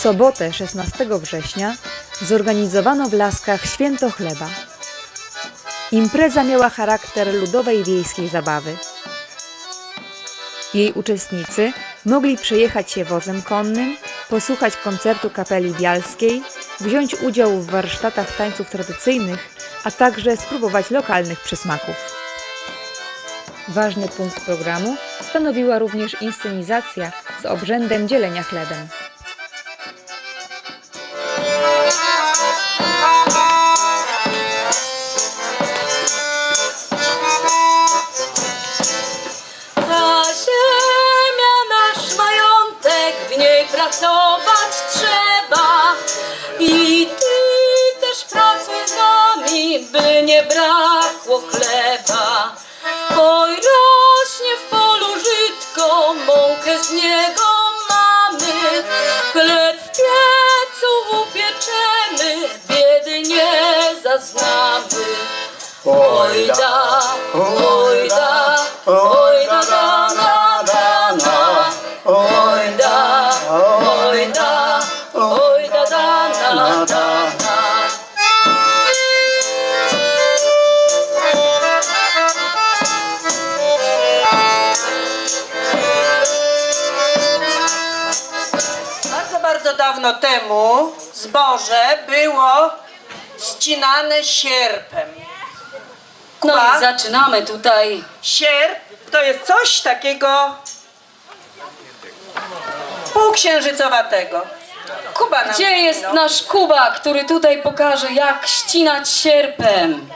sobotę 16 września zorganizowano w Laskach Święto Chleba. Impreza miała charakter ludowej wiejskiej zabawy. Jej uczestnicy mogli przejechać się wozem konnym, posłuchać koncertu kapeli bialskiej, wziąć udział w warsztatach tańców tradycyjnych, a także spróbować lokalnych przysmaków. Ważny punkt programu stanowiła również inscenizacja z obrzędem dzielenia chlebem. I ty też pracuj z nami, by nie brakło chleba. Oj, rośnie w polu żytko, mąkę z niego mamy. Chleb w piecu upieczemy, biedy nie zaznamy. Oj da, oj zboże było ścinane sierpem. No Kuba? i zaczynamy tutaj. Sierp to jest coś takiego półksiężycowatego. Kuba nam Gdzie jest no. nasz Kuba, który tutaj pokaże, jak ścinać sierpem?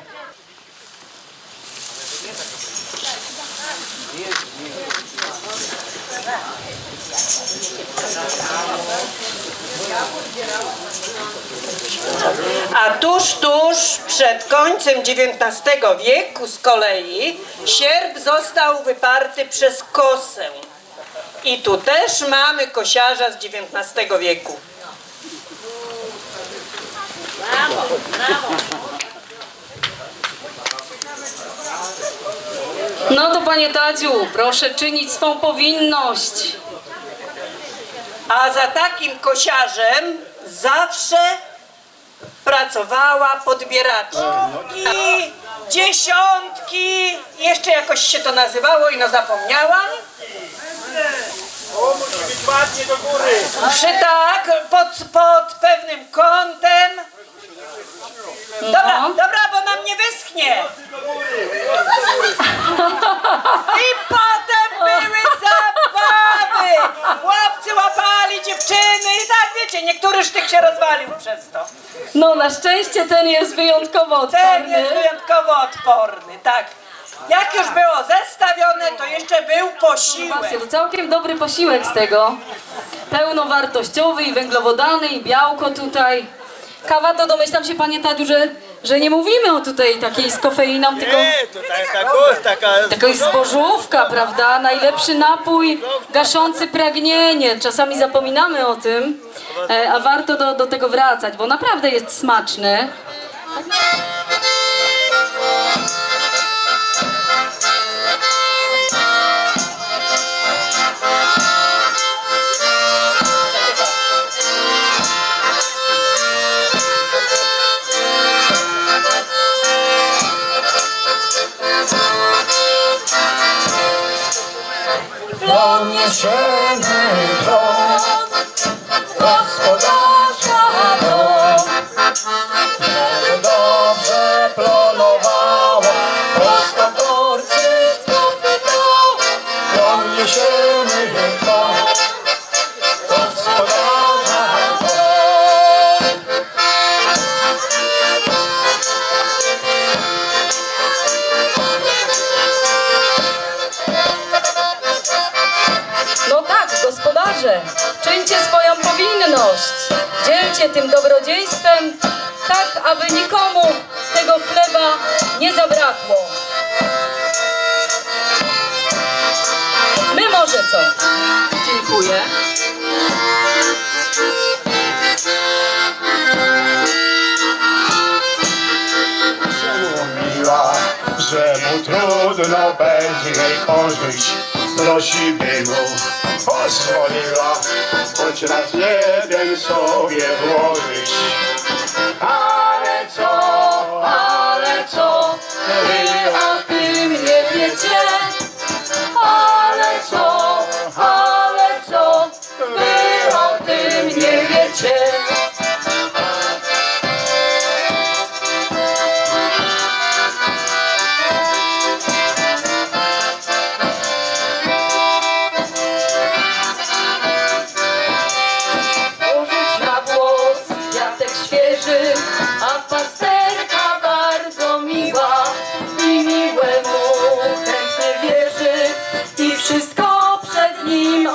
A tuż, tuż przed końcem XIX wieku z kolei sierp został wyparty przez kosę. I tu też mamy kosiarza z XIX wieku. No to panie Tadziu, proszę czynić swą powinność. A za takim kosiarzem zawsze pracowała podbieraczka. I dziesiątki, jeszcze jakoś się to nazywało i no zapomniałam. O, musi być ładnie do góry. Przy tak, pod, pod pewnym kątem. Dobra, No. dobra, bo nam nie wyschnie. I potem były zabawy. Chłopcy łapali dziewczyny wiecie, niektóry sztyk się rozwalił przez to. No na szczęście ten jest wyjątkowo Ten odporny. jest wyjątkowo odporny, tak. Jak już było zestawione, to jeszcze był posiłek. Zobaczcie, to całkiem dobry posiłek z tego. Pełnowartościowy i węglowodany i białko tutaj. Kawa to domyślam się panie Tadziu, że, że nie mówimy o tutaj takiej z kofeiną, tylko Nie, to tak, tak, o, taka... Jest zbożówka, prawda? Najlepszy napój gaszący pragnienie. Czasami zapominamy o tym, e, a warto do, do tego wracać, bo naprawdę jest smaczny. return home. Dzielcie tym dobrodziejstwem, tak aby nikomu tego chleba nie zabrakło. My może co? Dziękuję. Miła, że mu trudno będzie jej pożyć. Prosimy mu, pozwoliła, choć raz jeden sobie włożyć. Ale co, ale co, wy o tym nie wiecie. Wszystko przed nim.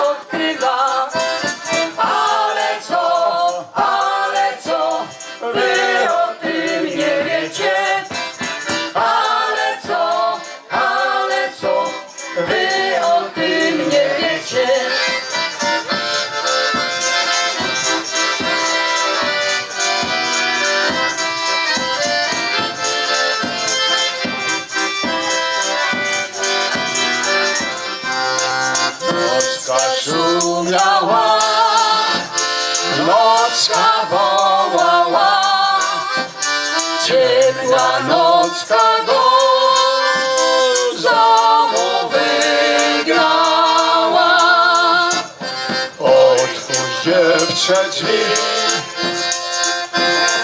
przed mi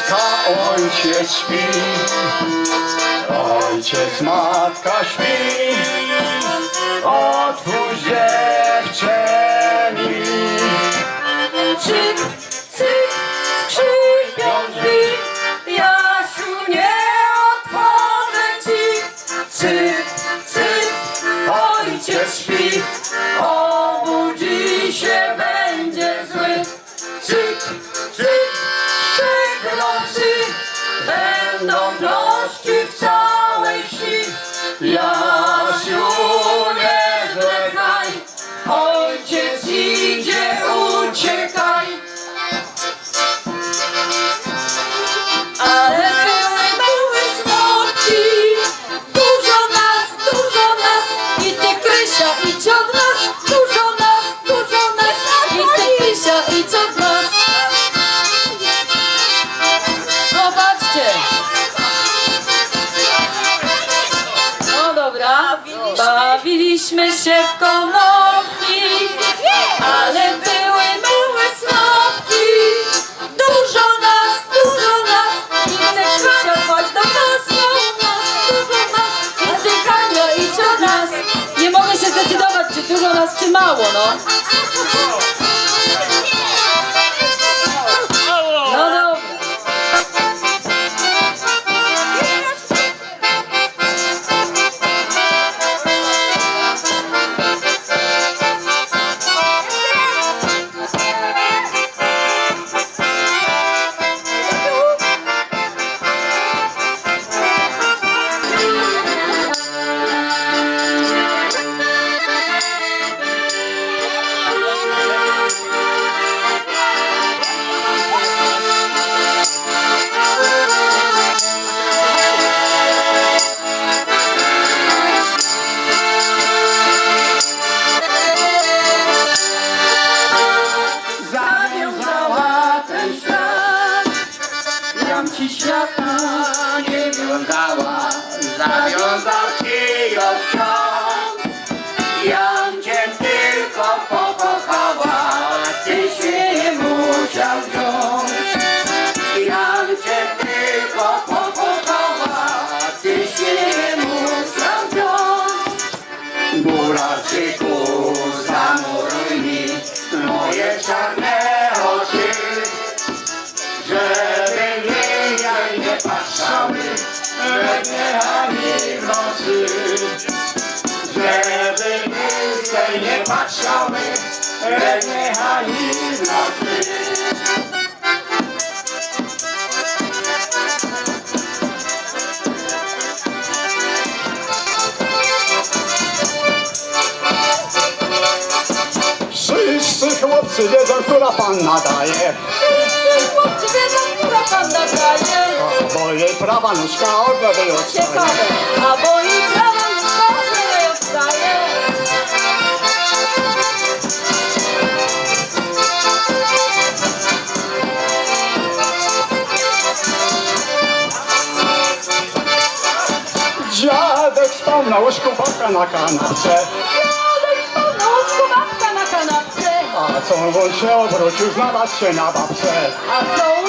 Matka, ojciec śpi. Ojciec, matka śpi. Otwórz łzy Żeby więcej nie patrzały Lecz niechaj Wszyscy chłopcy wiedzą, która panna daje zwierzątka pan nadaje. Moje prawa nóżka od lewej odstaje. A moje prawa nóżka od lewej odstaje. Dziadek spał na łóżku, babka na kanapce. A co Wojciech obrócił, znalazł się na babce. A co